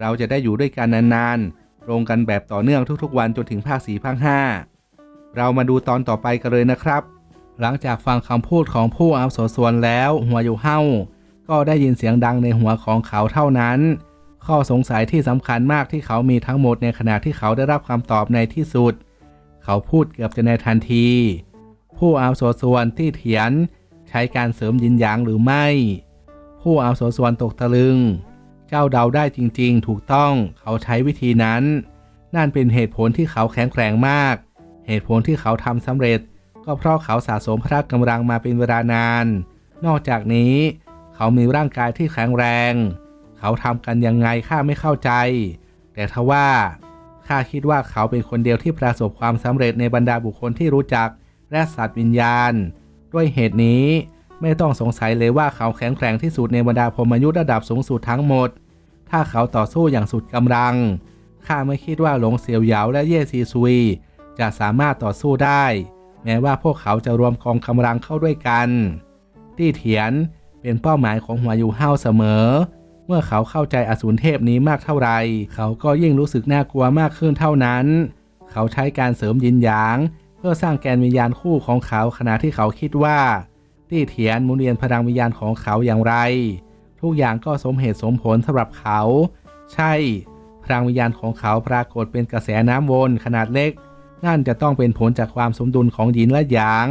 เราจะได้อยู่ด้วยกันนานๆลงกันแบบต่อเนื่องทุกๆวันจนถึงภาค4ภาค5เรามาดูตอนต่อไปกันเลยนะครับ หลังจากฟังคำพูดของผู้อาวุโสส่วนแล้วหัวอยู่เฮ้าก็ได้ยินเสียงดังในหัวของเขาเท่านั้น ข้อสงสัยที่สำคัญมากที่เขามีทั้งหมดในขณะที่เขาได้รับคำตอบในที่สุด เขาพูดเกือบจะในทันที ผู้อาวุโสส่วนที่เถียน ใช้การเสริมยินหยางหรือไม่ ผู้อาวุโสส่วนตกตะลึง เจ้าเดาได้จริงๆ ถูกต้องเขาใช้วิธีนั้น นั่นเป็นเหตุผลที่เขาแข็งแกร่งมาก เหตุผลที่เขาทำสำเร็จ ก็เพราะเขาสะสมพละกำลังมาเป็นเวลานาน นอกจากนี้ เขามีร่างกายที่แข็งแรง เขาทำกันยังไงข้าไม่เข้าใจ แต่ทว่าข้าคิดว่าเขาเป็นคนเดียวที่ประสบความสำเร็จในบรรดาบุคคลที่รู้จักและสัตว์วิญญาณ ด้วยเหตุนี้ ไม่ต้องสงสัยเลยว่าเขาแข็งแกร่งที่สุดในบรรดาพรหมยุทธ์ระดับสูงสุดทั้งหมด ถ้าเขาต่อสู้อย่างสุดกำลัง ข้าไม่คิดว่าหลงเสียวเหยาและเย่ซีซุย จะสามารถต่อสู้ได้ แม้ว่าพวกเขาจะรวมกองกำลังเข้าด้วยกัน ตี้เถียนเป็นเป้าหมายของหัวยู่เฮาเสมอ เมื่อเขาเข้าใจอสูรเทพนี้มากเท่าไร เขาก็ยิ่งรู้สึกน่ากลัวมากขึ้นเท่านั้น เขาใช้การเสริมยินหยาง เพื่อสร้างแกนวิญญาณคู่ของเขาขณะที่เขาคิดว่า ตี้เถียนหมุนเวียนพลังวิญญาณของเขาอย่างไร ทุกอย่างก็สมเหตุสมผลสำหรับเขา ใช่ พลังวิญญาณของเขาปรากฏเป็นกระแสน้ำวนขนาดเล็ก นั่นจะต้องเป็นผลจากความสมดุลของหยินและหยาง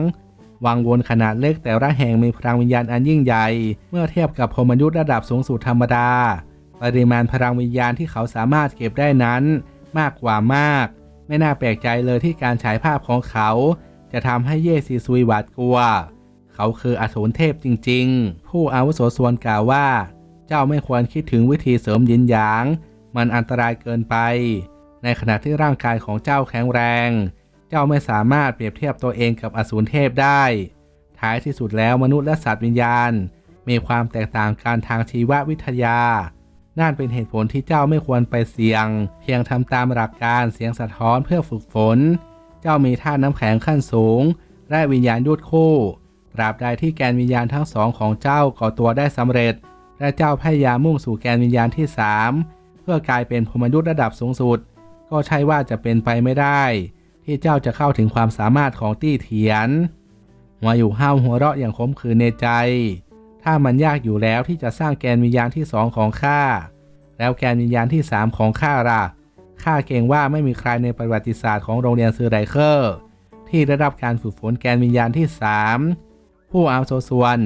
วังวนขนาดเล็กแต่ละแห่งมีพลังวิญญาณอันยิ่งใหญ่ เมื่อเทียบกับพรมยุทธ์ระดับสูงสุดธรรมดา ปริมาณพลังวิญญาณที่เขาสามารถเก็บได้นั้น มากกว่ามาก ไม่น่าแปลกใจเลยที่การฉายภาพของเขา จะทำให้เย่ซีซุยหวาดกลัว เขาคืออสูรเทพจริง ๆ ผู้อาวุโสส่วนกล่าวว่า เจ้าไม่ควรคิดถึงวิธีเสริมยินหยาง มันอันตรายเกินไป ในขณะที่ร่างกายของเจ้าแข็งแรง เจ้าไม่สามารถเปรียบเทียบตัวเองกับอสูรเทพได้ ท้ายที่สุดแล้วมนุษย์และสัตว์วิญญาณ มีความแตกต่างกันทางชีววิทยานั่นเป็นเหตุผลที่เจ้าไม่ควรไปเสี่ยง เพียงทำตามหลักการเสียงสะท้อนเพื่อฝึกฝน เจ้ามีท่าตุน้ำแข็งขั้นสูง และวิญญาณยุดคู่ ตราบใดที่แกนวิญญาณทั้งสองของเจ้าก่อตัวได้สำเร็จ และเจ้าพยายามมุ่งสู่แกนวิญญาณที่สามเพื่อกลายเป็นพรมยุทธ์ระดับสูงสุด ก็ใช่ว่าจะเป็นไปไม่ได้ ที่เจ้าจะเข้าถึงความสามารถของตี้เถียนหัวอยู่ห้าวหัวเราะอย่างขมขื่นในใจ ถ้ามันยากอยู่แล้วที่จะสร้างแกนวิญญาณที่สองของข้าแล้วแกนวิญญาณที่สามของข้าล่ะข้าเกรงว่าไม่มีใครในประวัติศาสตร์ของโรงเรียนซือไรเคอร์ ที่ได้รับการฝึกฝนแกนวิญญาณที่สาม ผู้อาวุโสส่วน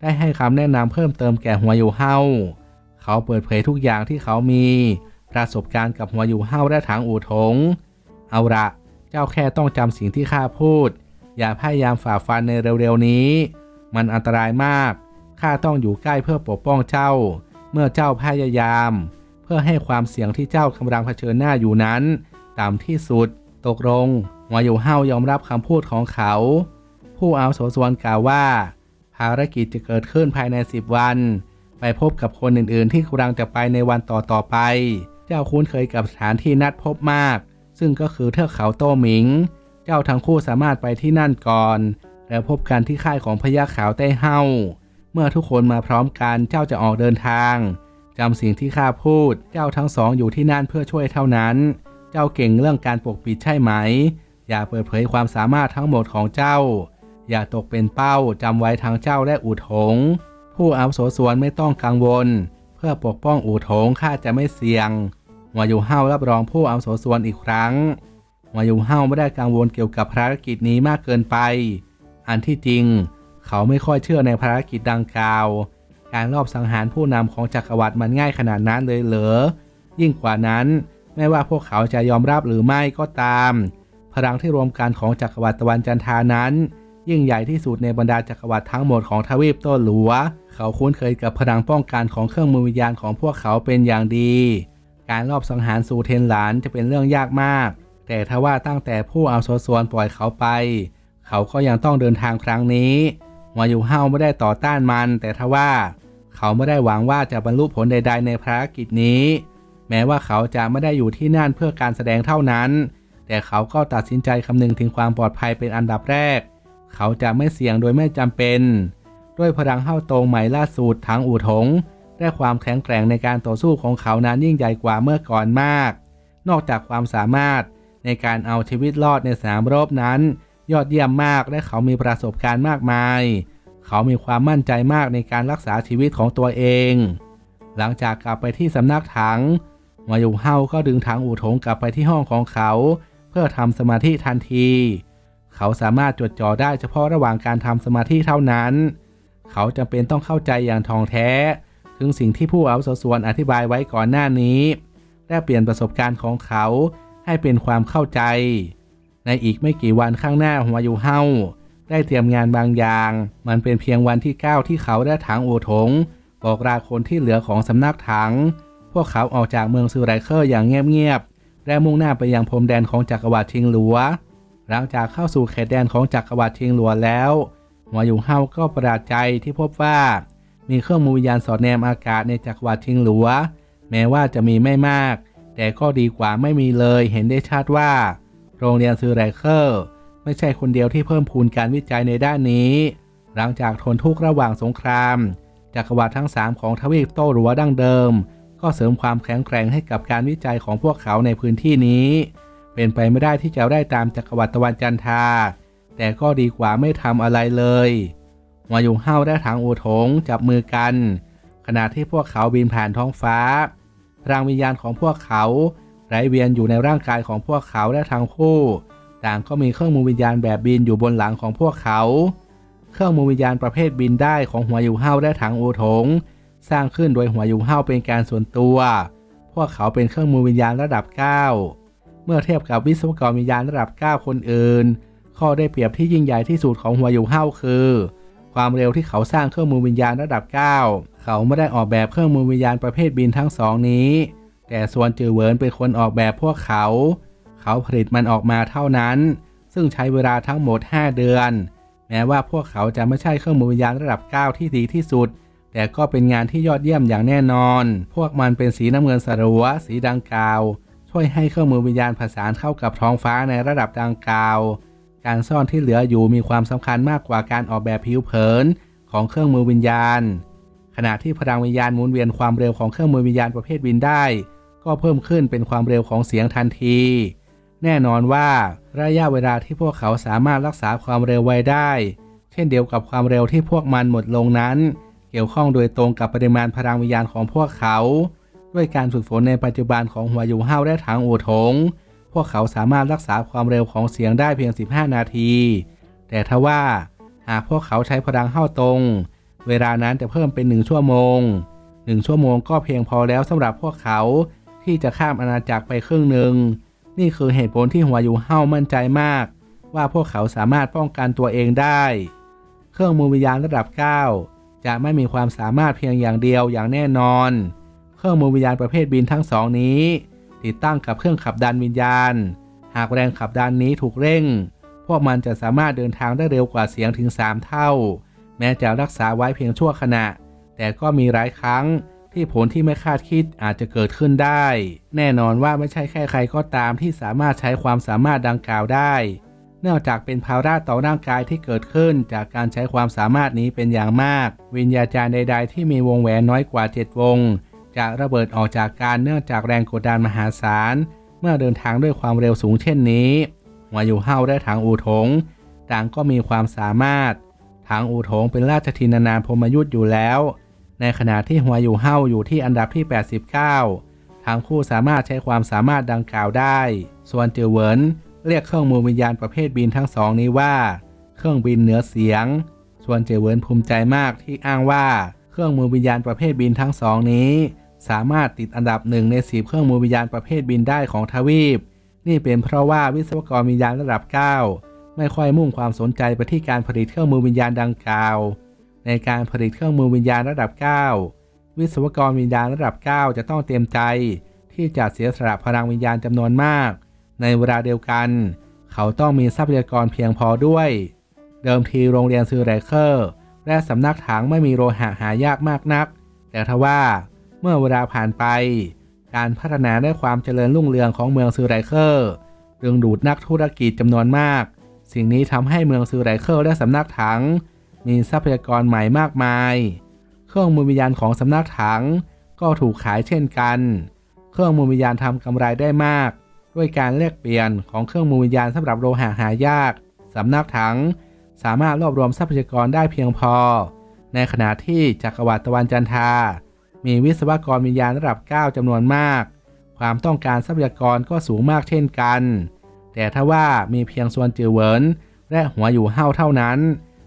ได้ให้คำแนะนำเพิ่มเติมแก่หัวอยู่เฮาเขาเปิดเผยทุกอย่างที่เขามี ประสบการณ์กับหัวอยู่เฮาและถังอู่ถง เอาละเจ้าแค่ต้องจำสิ่งที่ข้าพูด อย่าพยายามฝ่าฟันในเร็วๆนี้ มันอันตรายมากข้าต้องอยู่ใกล้เพื่อปกป้องเจ้า เมื่อเจ้าพยายาม เพื่อให้ความเสี่ยงที่เจ้ากำลังเผชิญหน้าอยู่นั้น ต่ำที่สุด ตกลงหัวอยู่เฮายอมรับคำพูดของเขา ผู้อาวุโสส่วนกล่าวว่า ภารกิจจะเกิดขึ้นภายใน 10 วัน ไปพบกับคนอื่นๆ ที่กำลังจะไปในวันต่อๆไป เจ้าคุ้นเคยกับสถานที่นัดพบมาก ซึ่งก็คือเทือกเขาโต้หมิง เจ้าทั้งคู่สามารถไปที่นั่นก่อน แล้วพบกันที่ค่ายของพญาขาวใต้เฮาเมื่อทุกคนมาพร้อมกันเจ้าจะออกเดินทางจำสิ่งที่ข้าพูด เจ้าทั้งสองอยู่ที่นั่นเพื่อช่วยเท่านั้น เจ้าเก่งเรื่องการปกปิดใช่ไหม อย่าเปิดเผยความสามารถทั้งหมดของเจ้า อย่าตกเป็นเป้าจำไว้ทางเจ้าและอู่ถง ผู้อาวุโสสวนไม่ต้องกังวล เพื่อปกป้องอู่ถงข้าจะไม่เสี่ยงหัวอยู่เฮ้ารับรองผู้อาวุโสสวนอีกครั้งหัวอยู่เฮ้าไม่ได้กังวลเกี่ยวกับภารกิจนี้มากเกินไป อันที่จริง เขาไม่ค่อยเชื่อในภารกิจดังกล่าว การลอบสังหารผู้นำของจักรวรรดิมันง่ายขนาดนั้นเลยเหรอยิ่งกว่านั้นไม่ว่าพวกเขาจะยอมรับหรือไม่ก็ตาม พลังที่รวมกันของจักรวรรดิตะวันจันทานั้น ยิ่งใหญ่ที่สุดในบรรดาจักรวรรดิทั้งหมดของทวีปโต้หลัว เขาคุ้นเคยกับพลังป้องกันของเครื่องมือวิญญาณของพวกเขาเป็นอย่างดี การลอบสังหารซูเทนหลานจะเป็นเรื่องยากมาก แต่ถ้าว่าตั้งแต่ผู้เอาโซซวนปล่อยเขาไป เขาก็ยังต้องเดินทางครั้งนี้หัวอยู่เฮาไม่ได้ต่อต้านมัน แต่ถ้าว่าเขาไม่ได้หวังว่าจะบรรลุผลใด ๆ ในภารกิจนี้ แม้ว่าเขาจะไม่ได้อยู่ที่นั่นเพื่อการแสดงเท่านั้น แต่เขาก็ตัดสินใจคำนึงถึงความปลอดภัยเป็นอันดับแรก เขาจะไม่เสี่ยงโดยไม่จำเป็น ด้วยพลังเฮ้าตรงใหม่ล่าสุดทางอู่ถงและความแข็งแกร่งในการต่อสู้ของเขานั้นยิ่งใหญ่กว่าเมื่อก่อนมาก นอกจากความสามารถในการเอาชีวิตรอดในสนามรบนั้น ยอดเยี่ยมมากและเขามีประสบการณ์มากมาย เขามีความมั่นใจมากในการรักษาชีวิตของตัวเอง หลังจากกลับไปที่สำนักถัง มาอยู่เฮาก็ดึงถังอู่ถงกลับไปที่ห้องของเขา เพื่อทำสมาธิทันที เขาสามารถจดจ่อได้เฉพาะระหว่างการทำสมาธิเท่านั้น เขาจำเป็นต้องเข้าใจอย่างท่องแท้ ถึงสิ่งที่ผู้อาวุโสส่วนอธิบายไว้ก่อนหน้านี้และเปลี่ยนประสบการณ์ของเขาให้เป็นความเข้าใจ ในอีกไม่กี่วันข้างหน้าหัวอยู่เฮาได้เตรียมงานบางอย่าง มันเป็นเพียงวันที่ 9 ที่เขาได้ถังโอถง บอกลาคนที่เหลือของสำนักถัง พวกเขาออกจากเมืองซูไรเคอร์อย่างเงียบๆและมุ่งหน้าไปยังพรมแดนของจักรวรรดิชิงหลัว หลังจากเข้าสู่เขตแดนของจักรวรรดิชิงหลัวแล้วหัวอยู่เฮาก็ประหลาดใจที่พบว่า มีเครื่องมือวิญญาณสอดแนมอากาศในจักรวรรดิชิงหลัวแม้ว่าจะมีไม่มาก แต่ก็ดีกว่าไม่มีเลยเห็นได้ชัดว่า โรงเรียนซูไรเคอร์ไม่ใช่คนเดียวที่เพิ่มพูนการวิจัยในด้านนี้ หลังจากทนทุกข์ระหว่างสงคราม จักรวรรดิทั้ง 3 ของทวีปโต้หรัวดั้งเดิม ก็เสริมความแข็งแกร่งให้กับการวิจัยของพวกเขาในพื้นที่นี้ เป็นไปไม่ได้ที่จะได้ตามจักรวรรดิตะวันจันทราแต่ก็ดีกว่าไม่ทำอะไรเลยวายุงเฮาและถังอูถงจับมือกัน ขณะที่พวกเขาบินผ่านท้องฟ้าพลังวิญญาณของพวกเขาไหลเวียนอยู่ในร่างกายของพวกเขาและทั้งคู่ ต่างก็มีเครื่องมือวิญญาณแบบบินอยู่บนหลังของพวกเขา เครื่องมือวิญญาณประเภทบินได้ของหัวยูเฮาและถังอูถง สร้างขึ้นโดยหัวยูเฮาเป็นการส่วนตัว พวกเขาเป็นเครื่องมือวิญญาณระดับ 9 เมื่อเทียบกับวิศวกรวิญญาณระดับ 9 คนอื่น ข้อได้เปรียบที่ยิ่งใหญ่ที่สุดของหัวยูเฮาคือ ความเร็วที่เขาสร้างเครื่องมือวิญญาณระดับ 9 เขาไม่ได้ออกแบบเครื่องมือวิญญาณประเภทบินทั้งสองนี้ แต่ส่วนจือเวินเป็นคนออกแบบพวกเขา เขาผลิตมันออกมาเท่านั้น ซึ่งใช้เวลาทั้งหมด 5 เดือน แม้ว่าพวกเขาจะไม่ใช่เครื่องมือวิญญาณระดับ 9 ที่ดีที่สุดแต่ก็เป็นงานที่ยอดเยี่ยมอย่างแน่นอน พวกมันเป็นสีน้ำเงินสลัว สีดังกล่าว ช่วยให้เครื่องมือวิญญาณผสานเข้ากับท้องฟ้าในระดับดังกล่าว การซ่อนที่เหลืออยู่มีความสำคัญมากกว่าการออกแบบผิวเผินของเครื่องมือวิญญาณ ขณะที่พลังวิญญาณหมุนเวียนความเร็วของเครื่องมือวิญญาณประเภทบินได้ ก็เพิ่มขึ้นเป็นความเร็วของเสียงทันที แน่นอนว่าระยะเวลาที่พวกเขาสามารถรักษาความเร็วไว้ได้ เช่นเดียวกับความเร็วที่พวกมันหมดลงนั้น เกี่ยวข้องโดยตรงกับปริมาณพลังวิญญาณของพวกเขา ด้วยการฝึกฝนในปัจจุบันของหัวยูเฮาและถังโอูถง พวกเขาสามารถรักษาความเร็วของเสียงได้เพียง 15 นาที แต่ทว่าหากพวกเขาใช้พลังเข้าตรง เวลานั้นจะเพิ่มเป็น 1 ชั่วโมง 1 ชั่วโมงก็เพียงพอแล้วสำหรับพวกเขาที่จะข้ามอาณาจักรไปครึ่งหนึ่ง นี่คือเหตุผลที่หัวยูเฮามั่นใจมาก ว่าพวกเขาสามารถป้องกันตัวเองได้ เครื่องมือวิญญาณระดับ 9 จะไม่มีความสามารถเพียงอย่างเดียวอย่างแน่นอน เครื่องมือวิญญาณประเภทบินทั้งสองนี้ ติดตั้งกับเครื่องขับดันวิญญาณ หากแรงขับดันนี้ถูกเร่ง พวกมันจะสามารถเดินทางได้เร็วกว่าเสียงถึง 3 เท่า แม้จะรักษาไว้เพียงชั่วขณะ แต่ก็มีหลายครั้งที่ผลที่ไม่คาดคิดอาจจะเกิดขึ้นได้ แน่นอนว่าไม่ใช่แค่ใครก็ตามที่สามารถใช้ความสามารถดังกล่าวได้ เนื่องจากเป็นภาระต่อร่างกายที่เกิดขึ้นจากการใช้ความสามารถนี้เป็นอย่างมาก วิญญาจารย์ใด ๆ ที่มีวงแหวนน้อยกว่า 7 วง จะระเบิดออกจากการเนื่องจากแรงกดดันมหาศาล เมื่อเดินทางด้วยความเร็วสูงเช่นนี้หัวอยู่เฮาและถังอูถงต่างก็มีความสามารถถังอูถงเป็นราชทินานามพรมยุทธ์อยู่แล้ว ในขณะที่หัวอยู่เฮาอยู่ที่อันดับที่ 89 ทั้งคู่สามารถใช้ความสามารถดังกล่าวได้ ส่วนเจอเหวินเรียกเครื่องมือวิญญาณประเภทบินทั้งสองนี้ว่า เครื่องบินเหนือเสียง ส่วนเจอเหวินภูมิใจมากที่อ้างว่า รื่องมือวิญญาณประเภทบินทั้งสองนี้ สามารถติดอันดับหนึ่งในสิบเครื่องมือวิญญาณประเภทบินได้ของทวีป นี่เป็นเพราะว่าวิศวกรวิญญาณระดับ 9 ไม่ค่อยมุ่งความสนใจไปที่การผลิตเครื่องมือวิญญาณดังกล่าว ในการผลิตเครื่องมือวิญญาณระดับ 9 วิศวกรวิญญาณระดับ 9 จะต้องเตรียมใจที่จะเสียสละพลังวิญญาณจำนวนมาก ในเวลาเดียวกัน เขาต้องมีทรัพยากรเพียงพอด้วย เดิมทีโรงเรียนซูไรเคอร์ และสำนักถังไม่มีโลหะหายากมากนัก แต่ทว่าเมื่อเวลาผ่านไป การพัฒนาและความเจริญรุ่งเรืองของเมืองซูไรเคอร์ดึงดูดนักธุรกิจจำนวนมาก สิ่งนี้ทำให้เมืองซูไรเคอร์และสำนักถัง มีทรัพยากรใหม่มากมาย เครื่องมือวิญญาณของสำนักถังก็ถูกขายเช่นกัน เครื่องมือวิญญาณทำกำไรได้มาก ด้วยการแลกเปลี่ยนของเครื่องมือวิญญาณสำหรับโลหะหายากสำนักถัง สามารถรวบรวมทรัพยากรได้เพียงพอ ในขณะที่จักรวรรดิตะวันจันทรา มีวิศวกรวิญญาณระดับ 9จำนวนมาก ความต้องการทรัพยากรก็สูงมากเช่นกัน แต่ถ้าว่ามีเพียงส่วนจือเหวินและหัวอยู่เฮาเท่านั้น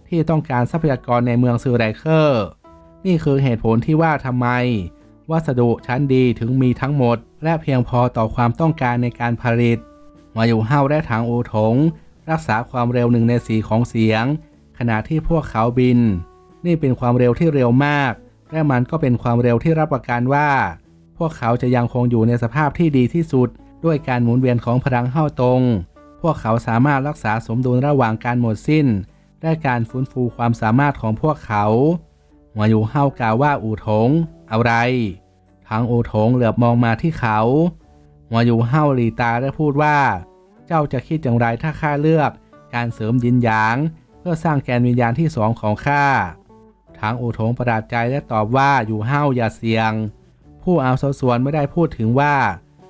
ที่ต้องการทรัพยากรในเมืองซือไรเคอร์ นี่คือเหตุผลที่ว่าทำไม วัสดุชั้นดีถึงมีทั้งหมด และเพียงพอต่อความต้องการในการผลิตหัวอยู่เฮาและถังอูถง รักษาความเร็วหนึ่งในสีของเสียง ขณะที่พวกเขาบิน นี่เป็นความเร็วที่เร็วมาก และมันก็เป็นความเร็วที่รับประกันว่า พวกเขาจะยังคงอยู่ในสภาพที่ดีที่สุด ด้วยการหมุนเวียนของพลังเฮ้าตรง พวกเขาสามารถรักษาสมดุลระหว่างการหมดสิ้น และการฟื้นฟูความสามารถของพวกเขาหัวอยู่เฮากล่าวว่าอู่ถง อะไร ทางอู่ถงเหลือบมองมาที่เขาหัวอยู่เฮาหลีตาและพูดว่า เจ้าจะคิดอย่างไรถ้าข้าเลือก การเสริมยินหยาง เพื่อสร้างแกนวิญญาณที่สองของข้าทางอู่ถงประหลาดใจและตอบว่าอยู่เฮาอย่าเสี่ยง ผู้เอาสส่วนไม่ได้พูดถึงว่า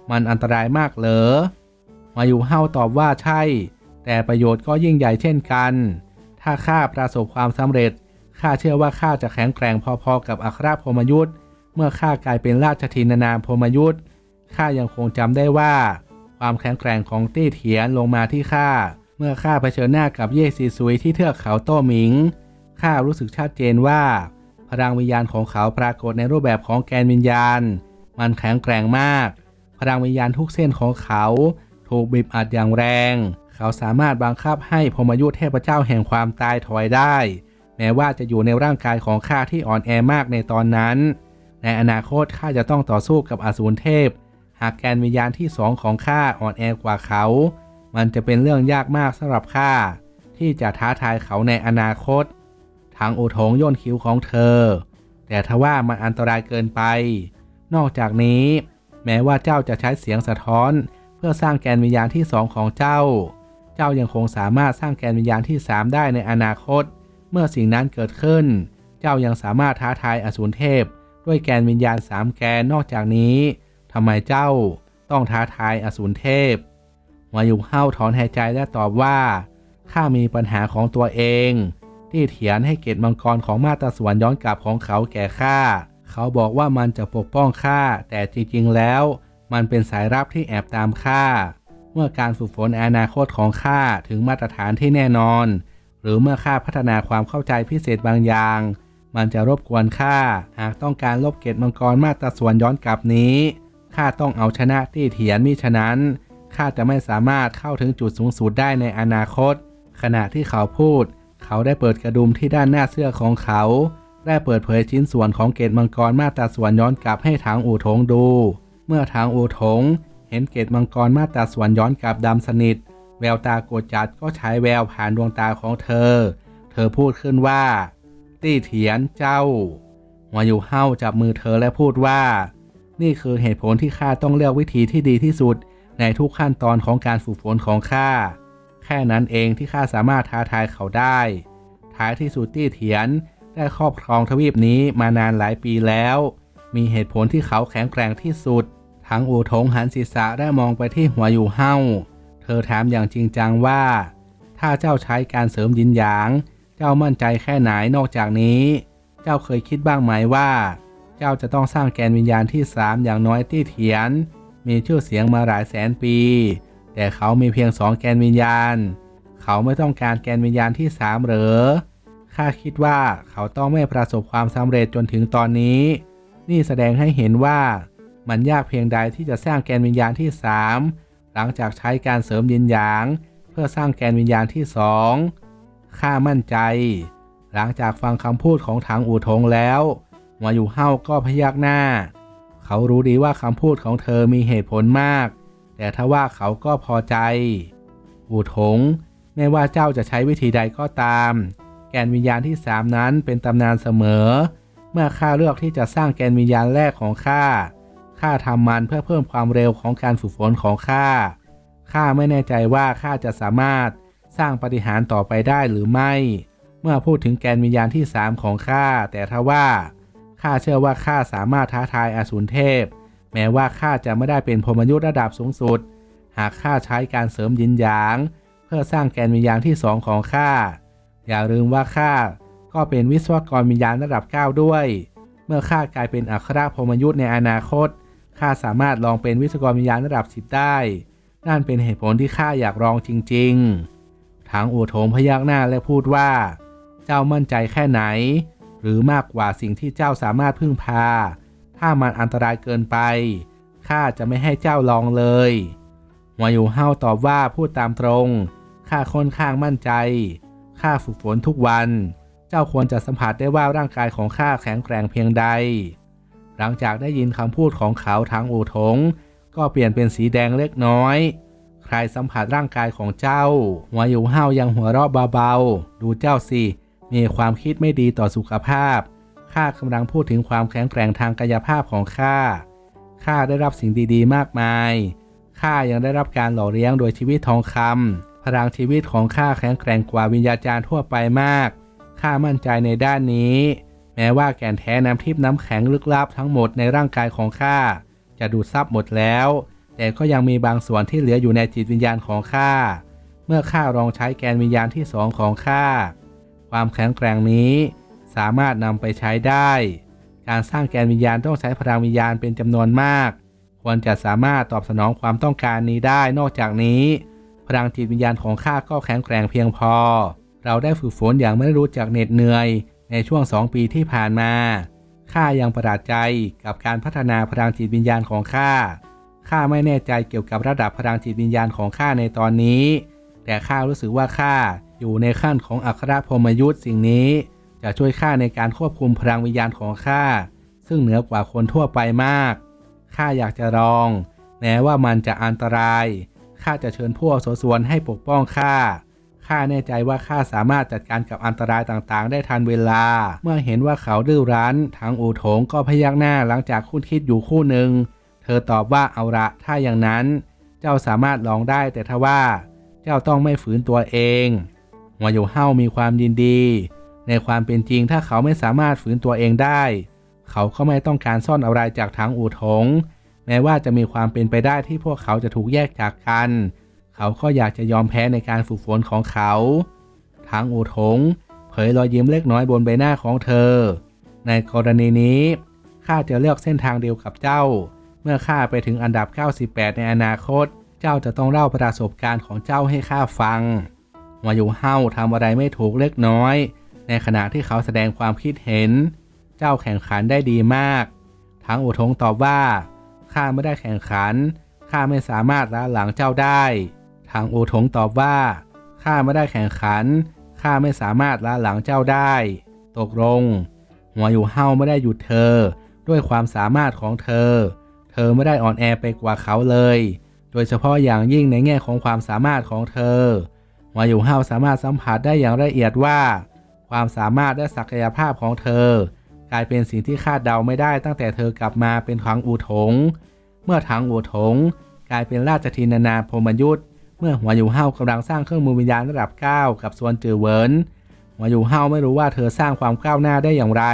มันอันตรายมากเหรอมาอยู่เฮาตอบว่าใช่ แต่ประโยชน์ก็ยิ่งใหญ่เช่นกัน ถ้าข้าประสบความสำเร็จข้าเชื่อว่าข้าจะแข็งแกร่งพอๆกับอัครพรหมยุทธ์เมื่อข้ากลายเป็นราชธินานามพรหมยุทธ์ข้ายังคงจำได้ว่า ความแข็งแกร่งของตี้เถียนลงมาที่ข้าเมื่อข้าเผชิญหน้ากับเย่ซีซุยที่เทือกเขาโต้หมิงข้ารู้สึกชัดเจนว่า พลังวิญญาณของเขาปรากฏในรูปแบบของแกนวิญญาณ มันแข็งแกร่งมาก พลังวิญญาณทุกเส้นของเขา ถูกบีบอัดอย่างแรง เขาสามารถบังคับให้พรมยุทธเทพเจ้าแห่งความตายถอยได้ แม้ว่าจะอยู่ในร่างกายของข้าที่อ่อนแอมากในตอนนั้น ในอนาคตข้าจะต้องต่อสู้กับอสูรเทพ หากแกนวิญญาณที่สองของข้าอ่อนแอกว่าเขา มันจะเป็นเรื่องยากมากสำหรับข้าที่จะท้าทายเขาในอนาคต ทางโอทงย่นคิ้วของเธอ แต่ทว่ามันอันตรายเกินไป นอกจากนี้ แม้ว่าเจ้าจะใช้เสียงสะท้อน เพื่อสร้างแกนวิญญาณที่สองของเจ้า เจ้ายังคงสามารถสร้างแกนวิญญาณที่สามได้ในอนาคต เมื่อสิ่งนั้นเกิดขึ้น เจ้ายังสามารถท้าทายอสูรเทพ ด้วยแกนวิญญาณสามแกนนอกจากนี้ ทำไมเจ้าต้องท้าทายอสูรเทพวายุเฮาถอนหายใจและตอบว่า ข้ามีปัญหาของตัวเอง ที่เถียนให้เกตมังกรของมาตาสวรย้อนกลับของเขาแก่ข้า เขาบอกว่ามันจะปกป้องข้า แต่จริงๆแล้ว มันเป็นสายรับที่แอบตามข้า เมื่อการฝึกฝนอนาคตของข้าถึงมาตรฐานที่แน่นอน หรือเมื่อข้าพัฒนาความเข้าใจพิเศษบางอย่างมันจะรบกวนข้าหากต้องการลบเกตมังกรมาตาสวรย้อนกลับนี้ ข้าต้องเอาชนะตี้เถียนมิฉะนั้นข้าจะไม่สามารถเข้าถึงจุดสูงสุดได้ในอนาคต ขณะที่เขาพูด เขาได้เปิดกระดุมที่ด้านหน้าเสื้อของเขา ได้เปิดเผยชิ้นส่วนของเกตมังกรมาตราส่วนย้อนกลับให้ทางอู่ถงดู เมื่อทางอู่ถง เห็นเกตมังกรมาตราส่วนย้อนกลับดำสนิท แววตาโกรธจัดก็ฉายแววผ่านดวงตาของเธอ เธอพูดขึ้นว่าตี้เถียนเจ้าหัวอยู่เฮาจับมือเธอและพูดว่า นี่คือเหตุผลที่ข้าต้องเลือกวิธีที่ดีที่สุด ในทุกขั้นตอนของการฝึกฝนของข้า แค่นั้นเองที่ข้าสามารถท้าทายเขาได้ ท้ายที่สุดตี้เถียนได้ครอบครองทวีปนี้มานานหลายปีแล้ว มีเหตุผลที่เขาแข็งแกร่งที่สุด ทั้งอูทงหันศีรษะได้มองไปที่หัวอยู่เฮ้า เธอถามอย่างจริงจังว่า ถ้าเจ้าใช้การเสริมยินหยาง เจ้ามั่นใจแค่ไหนนอกจากนี้ เจ้าเคยคิดบ้างไหมว่า เจ้าจะต้องสร้างแกนวิญญาณที่สามอย่างน้อยตี้เถียน มีชื่อเสียงมาหลายแสนปี แต่เขามีเพียงสองแกนวิญญาณ เขาไม่ต้องการแกนวิญญาณที่สามหรือข้าคิดว่าเขาต้องไม่ประสบความสำเร็จจนถึงตอนนี้ นี่แสดงให้เห็นว่ามันยากเพียงใดที่จะสร้างแกนวิญญาณที่สามหลังจากใช้การเสริมยินหยาง เพื่อสร้างแกนวิญญาณที่สองข้ามั่นใจ หลังจากฟังคำพูดของถังอู่ทงแล้ว วาอยู่เฮาก็พยักหน้า เขารู้ดีว่าคำพูดของเธอมีเหตุผลมาก แต่ถ้าว่าเขาก็พอใจอูถงไม่ว่าเจ้าจะใช้วิธีใดก็ตาม แกนวิญญาณที่สามนั้นเป็นตำนานเสมอ เมื่อข้าเลือกที่จะสร้างแกนวิญญาณแรกของข้าข้าทำมันเพื่อเพิ่มความเร็วของการฝึกฝนของข้าข้าไม่แน่ใจว่าข้าจะสามารถสร้างปฏิหารต่อไปได้หรือไม่ เมื่อพูดถึงแกนวิญญาณที่สามของข้าแต่ถ้าว่า ข้าเชื่อว่าข้าสามารถท้าทายอสูรเทพ แม้ว่าข้าจะไม่ได้เป็นพรหมยุทธ์ระดับสูงสุด หากข้าใช้การเสริมยินหยาง เพื่อสร้างแกนวิญญาณที่สองของข้า อย่าลืมว่าข้าก็เป็นวิศวกรวิญญาณระดับ 9 ด้วย เมื่อข้ากลายเป็นอัครพรหมยุทธ์ในอนาคต ข้าสามารถลองเป็นวิศวกรวิญญาณระดับ 10 ได้ นั่นเป็นเหตุผลที่ข้าอยากลองจริง ๆ ทางอูโถงพยักหน้าและพูดว่า เจ้ามั่นใจแค่ไหน หรือมากกว่าสิ่งที่เจ้าสามารถพึ่งพา ถ้ามันอันตรายเกินไป ข้าจะไม่ให้เจ้าลองเลยหัวอยู่เฮาตอบว่าพูดตามตรง ข้าค่อนข้างมั่นใจ ข้าฝึกฝนทุกวัน เจ้าควรจะสัมผัสได้ว่าร่างกายของข้าแข็งแกร่งเพียงใด หลังจากได้ยินคำพูดของเขาทางอูถงก็เปลี่ยนเป็นสีแดงเล็กน้อยใครสัมผัสร่างกายของเจ้าหัวอยู่เฮายังหัวเราะเบาๆ ดูเจ้าสิ มีความคิดไม่ดีต่อสุขภาพ ข้ากำลังพูดถึงความแข็งแกร่งทางกายภาพของข้า ข้าได้รับสิ่งดีๆ มากมาย ข้ายังได้รับการหล่อเลี้ยงโดยชีวิตทองคำ พลังชีวิตของข้าแข็งแกร่งกว่าวิญญาจารย์ทั่วไปมาก ข้ามั่นใจในด้านนี้ แม้ว่าแก่นแท้น้ำทิพน้ำแข็งลึกลับทั้งหมดในร่างกายของข้าจะดูดซับหมดแล้ว แต่ก็ยังมีบางส่วนที่เหลืออยู่ในจิตวิญญาณของข้า เมื่อข้าลองใช้แกนวิญญาณที่สองของข้า ความแข็งแกร่งนี้ สามารถนำไปใช้ได้ การสร้างแกนวิญญาณต้องใช้พลังวิญญาณเป็นจำนวนมาก ควรจะสามารถตอบสนองความต้องการนี้ได้ นอกจากนี้ พลังจิตวิญญาณของข้าก็แข็งแกร่งเพียงพอ เราได้ฝึกฝนอย่างไม่รู้จักเหน็ดเหนื่อย ในช่วงสองปีที่ผ่านมาข้ายังประหลาดใจกับการพัฒนาพลังจิตวิญญาณของข้า ข้าไม่แน่ใจเกี่ยวกับระดับพลังจิตวิญญาณของข้าในตอนนี้ แต่ข้ารู้สึกว่าข้า อยู่ในขั้นของอัครพรมยุทธ์สิ่งนี้ จะช่วยข้าในการควบคุมพลังวิญญาณของข้าซึ่งเหนือกว่าคนทั่วไปมากข้าอยากจะลอง แม้ว่ามันจะอันตรายข้าจะเชิญพวกโสสวนให้ปกป้องข้าข้าแน่ใจว่าข้าสามารถจัดการกับอันตรายต่างๆ ได้ทันเวลา เมื่อเห็นว่าเขาดื้อรั้นทางอูถงก็พยักหน้าหลังจากคุ้นคิดอยู่คู่หนึ่ง เธอตอบว่าเอาละถ้าอย่างนั้น เจ้าสามารถลองได้แต่ทว่า เจ้าต้องไม่ฝืนตัวเอง หัวอยู่เฮ้ามีความยินดี ในความเป็นจริงถ้าเขาไม่สามารถฝืนตัวเองได้ เขาก็ไม่ต้องการซ่อนอะไรจากทางอู่ถง แม้ว่าจะมีความเป็นไปได้ที่พวกเขาจะถูกแยกจากกัน เขาก็อยากจะยอมแพ้ในการฝึกฝนของเขา ทางอู่ถง เผยรอยยิ้มเล็กน้อยบนใบหน้าของเธอ ในกรณีนี้ข้าจะเลือกเส้นทางเดียวกับเจ้า เมื่อข้าไปถึงอันดับ 98 ในอนาคต เจ้าจะต้องเล่าประสบการณ์ของเจ้าให้ข้าฟัง วายุเฮาทำอะไรไม่ถูกเล็กน้อย ในขณะที่เขาแสดงความคิดเห็น เจ้าแข่งขันได้ดีมาก ทั้งอุทงตอบว่าข้าไม่ได้แข่งขันข้าไม่สามารถล้าหลังเจ้าได้ ทางอูทงตอบว่าข้าไม่ได้แข่งขันข้าไม่สามารถล้าหลังเจ้าได้ ตกลงหัวอยู่เฮาไม่ได้หยุดเธอ ด้วยความสามารถของเธอ เธอไม่ได้อ่อนแอไปกว่าเขาเลย โดยเฉพาะอย่างยิ่งในแง่ของความสามารถของเธอ หัวอยู่เฮาสามารถสัมผัสได้อย่างละเอียดว่า ความสามารถและศักยภาพของเธอ กลายเป็นสิ่งที่คาดเดาไม่ได้ตั้งแต่เธอกลับมาเป็นถังอูถง เมื่อถังอูถง กลายเป็นราชทินานาพมยุทธเมื่อหัวอยู่เฮากำลังสร้างเครื่องมือวิญญาณระดับ 9 กับส่วนจือเวินหัวอยู่เฮาไม่รู้ว่าเธอสร้างความก้าวหน้าได้อย่างไร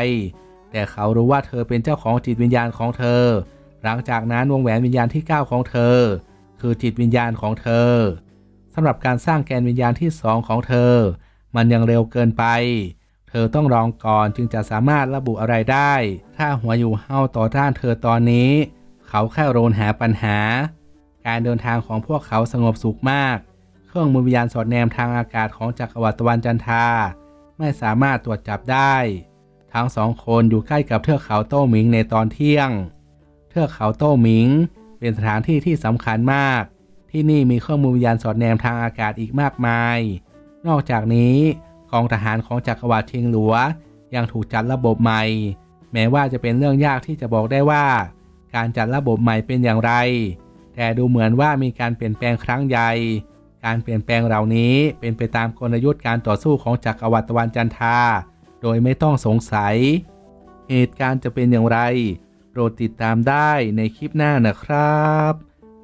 แต่เขารู้ว่าเธอเป็นเจ้าของจิตวิญญาณของเธอ หลังจากนั้นวงแหวนวิญญาณที่ 9 ของเธอ คือจิตวิญญาณของเธอ สำหรับการสร้างแกนวิญญาณที่2ของเธอ มันยังเร็วเกินไป เธอต้องลองก่อนจึงจะสามารถระบุอะไรได้ ถ้าหัวอยู่เฮาต่อต้านเธอตอนนี้ เขาแค่โรนหาปัญหา การเดินทางของพวกเขาสงบสุขมาก เครื่องมือวิญญาณสอดแนมทางอากาศของจักรวรรดิตะวันจันทราไม่สามารถตรวจจับได้ ทั้งสองคนอยู่ใกล้กับเทือกเขาโต้หมิงในตอนเที่ยง เทือกเขาโต้หมิงเป็นสถานที่ที่สำคัญมาก ที่นี่มีเครื่องมือวิญญาณสอดแนมทางอากาศอีกมากมาย นอกจากนี้กองทหารของจักรวรรดิเชียงหลัว ยังถูกจัดระบบใหม่ แม้ว่าจะเป็นเรื่องยากที่จะบอกได้ว่ากการจัดระบบใหม่เป็นอย่างไร แต่ดูเหมือนว่ามีการเปลี่ยนแปลงครั้งใหญ่ การเปลี่ยนแปลงเหล่านี้เป็นไปตามกลยุทธ์การต่อสู้ของจักรวรรดิตะวันจันทราโดยไม่ต้องสงสัย เหตุการณ์จะเป็นอย่างไร โปรดติดตามได้ในคลิปหน้านะครับ